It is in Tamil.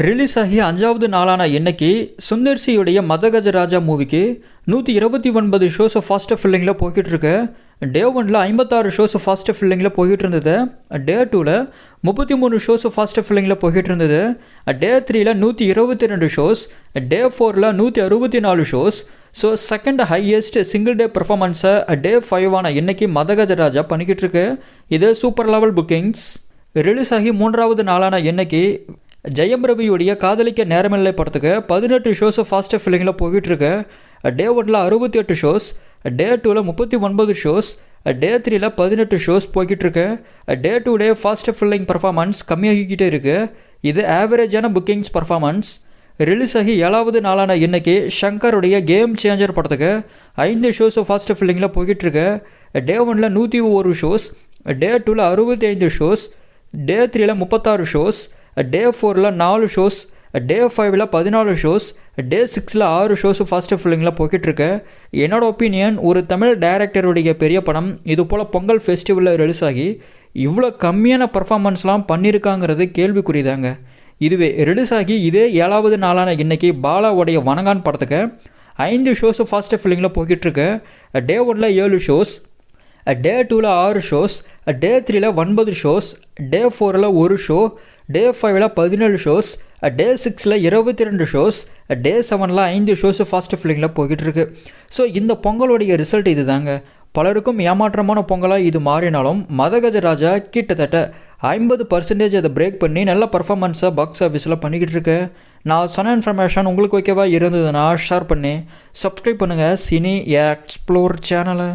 ரிலீஸ் ஆகி அஞ்சாவது நாளான இன்னைக்கு சுந்தர்சியுடைய மதகஜராஜா மூவிக்கு நூற்றி இருபத்தி ஒன்பது ஷோஸ் ஃபாஸ்ட் ஃபில்லிங்கில் போய்கிட்டு இருக்கு டே ஒனில் ஐம்பத்தாறு ஷோஸ் ஃபாஸ்ட் ஃபில்லிங்கில் போய்கிட்டு இருந்தது டே டூவில் முப்பத்தி மூணு ஷோஸ் ஃபாஸ்ட் ஃபில்லிங்கில் போய்கிட்டு இருந்தது டே த்ரீயில் நூற்றி இருபத்தி ரெண்டு ஷோஸ் டே ஃபோரில் நூற்றி அறுபத்தி நாலு shows so second highest single day பர்ஃபார்மன்ஸை டே ஃபைவான இன்னைக்கு மதகஜராஜா பண்ணிக்கிட்டு இருக்கு இது சூப்பர் லெவல் புக்கிங்ஸ் ரிலீஸ் ஆகி மூன்றாவது நாளான இன்னைக்கு ஜெயம் ரவியுடைய காதலிக்க நேரமில்லை படத்துக்கு பதினெட்டு ஷோஸ் ஃபாஸ்ட் ஃபில்லிங்கில் போயிட்டுருக்கு. டே ஒனில் அறுபத்தி எட்டு ஷோஸ் டே டூவில் முப்பத்தி ஒன்பது ஷோஸ் டே த்ரீல பதினெட்டு ஷோஸ் போய்கிட்டு இருக்கு day two day fast filling performance கம்மியாகிக்கிட்டே இருக்கு. இது ஆவரேஜான புக்கிங்ஸ் பர்ஃபார்மன்ஸ் ரிலீஸ் ஆகி ஏழாவது நாளான இன்னைக்கு ஷங்கருடைய கேம் சேஞ்சர் படத்துக்கு ஐந்து ஷோஸ் ஃபாஸ்ட் ஃபில்லிங்கில் போய்கிட்டு இருக்கு டே ஒனில் நூற்றி ஒரு ஷோஸ் டே டூவில் அறுபத்தி ஐந்து ஷோஸ் டே த்ரீல முப்பத்தாறு ஷோஸ் டே ஃபோரில் நாலு ஷோஸ் டே ஃபைவ்ல பதினாலு ஷோஸ் டே சிக்ஸில் ஆறு ஷோஸு ஃபர்ஸ்ட் ஃபில்லிங்கில் போய்கிட்டுருக்கு. என்னோட ஒப்பீனியன் ஒரு தமிழ் டைரக்டருடைய பெரிய படம் இது போல் பொங்கல் ஃபெஸ்டிவலில் ரிலீஸ் ஆகி இவ்வளோ கம்மியான பர்ஃபார்மன்ஸ்லாம் பண்ணியிருக்காங்கிறது கேள்விக்குறிதாங்க. இதுவே ரிலீஸ் ஆகி இதே ஏழாவது நாளான இன்னைக்கு பாலாவுடைய வணங்கான் படத்துக்கு ஐந்து ஷோஸு ஃபர்ஸ்ட் ஃபில்லிங்கில் போய்கிட்டுருக்கு. டே ஒனில் ஏழு ஷோஸ் டே டூவில் ஆறு ஷோஸ் டே த்ரீயில் ஒன்பது ஷோஸ் டே ஃபோரில் ஒரு ஷோ டே ஃபைவ்ல பதினேழு ஷோஸ் டே சிக்ஸில் இருபத்தி ரெண்டு ஷோஸ் டே செவனில் ஐந்து ஷோஸ் ஃபாஸ்ட் ஃபில்லிங்கில் போய்கிட்டுருக்கு ஸோ இந்த பொங்கலுடைய ரிசல்ட் இது தாங்க பலருக்கும் ஏமாற்றமான பொங்கலாக இது மாறினாலும் மதகஜராஜா கிட்டத்தட்ட ஐம்பது பர்சன்டேஜ் அதை பிரேக் பண்ணி நல்ல பர்ஃபார்மன்ஸை பாக்ஸ் ஆஃபீஸில் பண்ணிக்கிட்டு இருக்கு நான் சொன்ன இன்ஃபர்மேஷன் உங்களுக்கு ஓகேவா இருந்ததுன்னா ஷேர் பண்ணி சப்ஸ்கிரைப் பண்ணுங்கள் சினி எக்ஸ்ப்ளோர் சேனலை